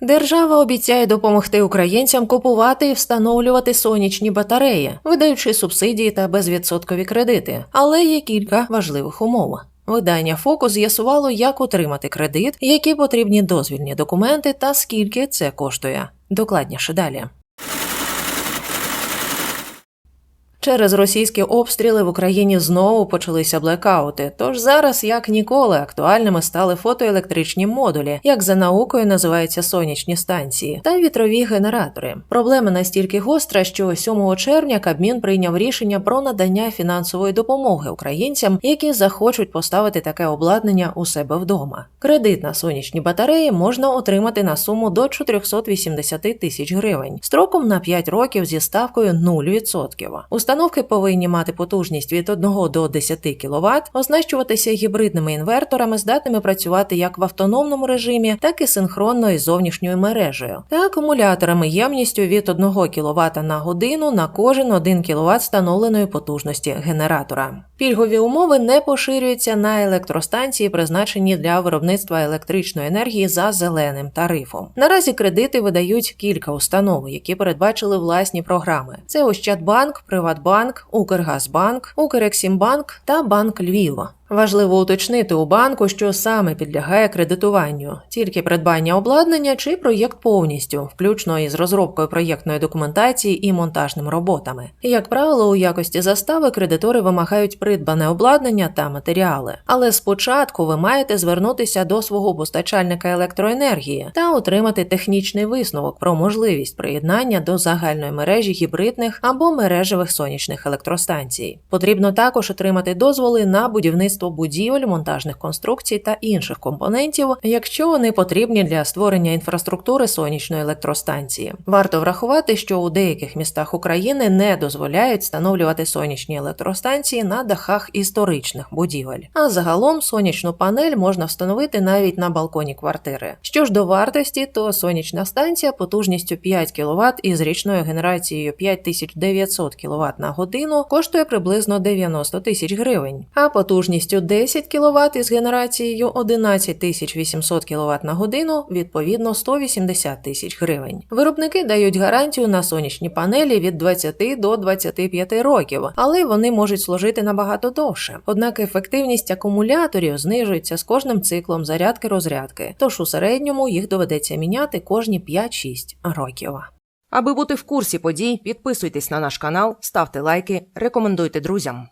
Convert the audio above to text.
Держава обіцяє допомогти українцям купувати і встановлювати сонячні батареї, видаючи субсидії та безвідсоткові кредити. Але є кілька важливих умов. Видання Фокус з'ясувало, як отримати кредит, які потрібні дозвільні документи та скільки це коштує. Докладніше далі. Через російські обстріли в Україні знову почалися блекаути. Тож зараз, як ніколи, актуальними стали фотоелектричні модулі, як за наукою називаються сонячні станції, та вітрові генератори. Проблема настільки гостра, що 7 червня Кабмін прийняв рішення про надання фінансової допомоги українцям, які захочуть поставити таке обладнання у себе вдома. Кредит на сонячні батареї можна отримати на суму до 480 тисяч гривень, строком на 5 років зі ставкою 0%. Установки повинні мати потужність від 1 до 10 кВт, оснащуватися гібридними інверторами, здатними працювати як в автономному режимі, так і синхронно із зовнішньою мережею, та акумуляторами ємністю від 1 кВт на годину на кожен 1 кВт встановленої потужності генератора. Пільгові умови не поширюються на електростанції, призначені для виробництва електричної енергії за зеленим тарифом. Наразі кредити видають кілька установ, які передбачили власні програми: це Ощадбанк, Приватбанк, Укргазбанк, Укрексімбанк та Банк Львова. Важливо уточнити у банку, що саме підлягає кредитуванню, тільки придбання обладнання чи проєкт повністю, включно із розробкою проєктної документації і монтажними роботами. Як правило, у якості застави кредитори вимагають придбане обладнання та матеріали. Але спочатку ви маєте звернутися до свого постачальника електроенергії та отримати технічний висновок про можливість приєднання до загальної мережі гібридних або мережевих сонячних електростанцій. Потрібно також отримати дозволи на будівництво будівель, монтажних конструкцій та інших компонентів, якщо вони потрібні для створення інфраструктури сонячної електростанції. Варто врахувати, що у деяких містах України не дозволяють встановлювати сонячні електростанції на дахах історичних будівель. А загалом сонячну панель можна встановити навіть на балконі квартири. Що ж до вартості, то сонячна станція потужністю 5 кВт із річною генерацією 5900 кВт на годину коштує приблизно 90 тисяч гривень, а потужністю 10 кВт із генерацією 11 800 кВт на годину відповідно 180 тисяч гривень. Виробники дають гарантію на сонячні панелі від 20 до 25 років, але вони можуть служити набагато довше. Однак ефективність акумуляторів знижується з кожним циклом зарядки-розрядки, тож у середньому їх доведеться міняти кожні 5-6 років. Аби бути в курсі подій, підписуйтесь на наш канал, ставте лайки, рекомендуйте друзям.